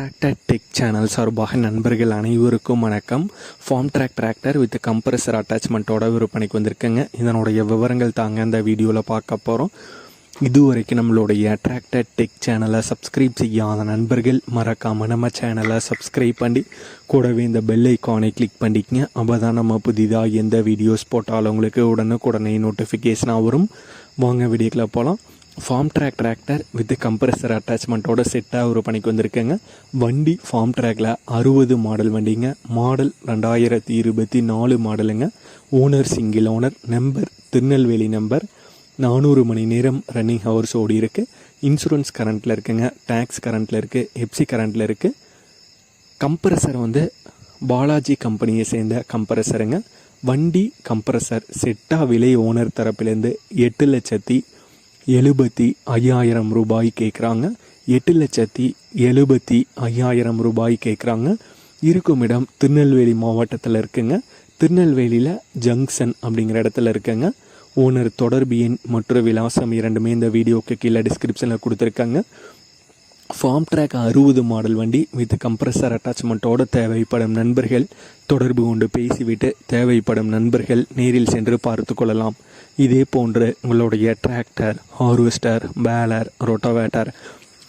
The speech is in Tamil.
டிராக்டர் டெக் சேனல் சார்பாக நண்பர்கள் அனைவருக்கும் வணக்கம். Farmtrac tractor with compressor அட்டாச்மெண்ட்டோட விற்பனைக்கு வந்திருக்குங்க. இதனுடைய விவரங்கள் தாங்க இந்த வீடியோவில் பார்க்க போகிறோம் இதுவரைக்கும் நம்மளுடைய அட்ராக்டட் டெக் சேனலை சப்ஸ்கிரைப் செய்யாத நண்பர்கள் மறக்காமல் நம்ம சேனலை சப்ஸ்கிரைப் பண்ணி கூடவே இந்த பெல் ஐக்கானை கிளிக் பண்ணிக்கங்க. அப்போ தான் நம்ம புதிதாக எந்த வீடியோஸ் போட்டாலும் உங்களுக்கு உடனுக்குடனே நோட்டிஃபிகேஷனாக வரும். வாங்க வீடியோக்கில் போகலாம் Farmtrac tractor with compressor அட்டாச்மெண்ட்டோட செட்டாக ஒரு பணிக்கு வந்திருக்கேங்க. வண்டி ஃபார்ம் ட்ராக்ல அறுபது மாடல் வண்டிங்க. மாடல் ரெண்டாயிரத்தி இருபத்தி நாலு மாடலுங்க owner single owner number Tirunelveli number நானூறு மணி நேரம் ரன்னிங் ஹவர்ஸ் ஓடி இருக்கு. இன்சூரன்ஸ் கரண்ட்டில் இருக்குங்க. டேக்ஸ் கரண்ட்டில் இருக்குது எப்சி கரண்ட்டில் இருக்குது கம்ப்ரஸர் வந்து பாலாஜி கம்பெனியை சேர்ந்த கம்ப்ரஸருங்க வண்டி கம்ப்ரஸர் செட்டா விலை ஓனர் தரப்பிலேருந்து எட்டு லட்சத்தி எழுபத்தி ஐயாயிரம் ரூபாய் கேட்குறாங்க எட்டு லட்சத்தி எழுபத்தி ஐயாயிரம் ரூபாய் கேட்குறாங்க இருக்கும் இடம் திருநெல்வேலி மாவட்டத்தில் இருக்குங்க. திருநெல்வேலியில் ஜங்ஷன் அப்படிங்கிற இடத்துல இருக்குங்க. ஓனர் தொடர்பு எண் மற்றும் விலாசம் இரண்டுமே இந்த வீடியோக்கு கீழே டிஸ்கிரிப்ஷனில் கொடுத்துருக்காங்க. ஃபார்ம் ட்ராக் அறுபது மாடல் வண்டி வித் கம்ப்ரஸர் அட்டாச்மெண்ட்டோட தேவைப்படும் நண்பர்கள் தொடர்பு கொண்டு பேசிவிட்டு தேவைப்படும் நண்பர்கள் நேரில் சென்று பார்த்து கொள்ளலாம். இதே போன்று உங்களுடைய டிராக்டர் ஹார்வெஸ்டர் பேலர் ரொட்டோவேட்டர்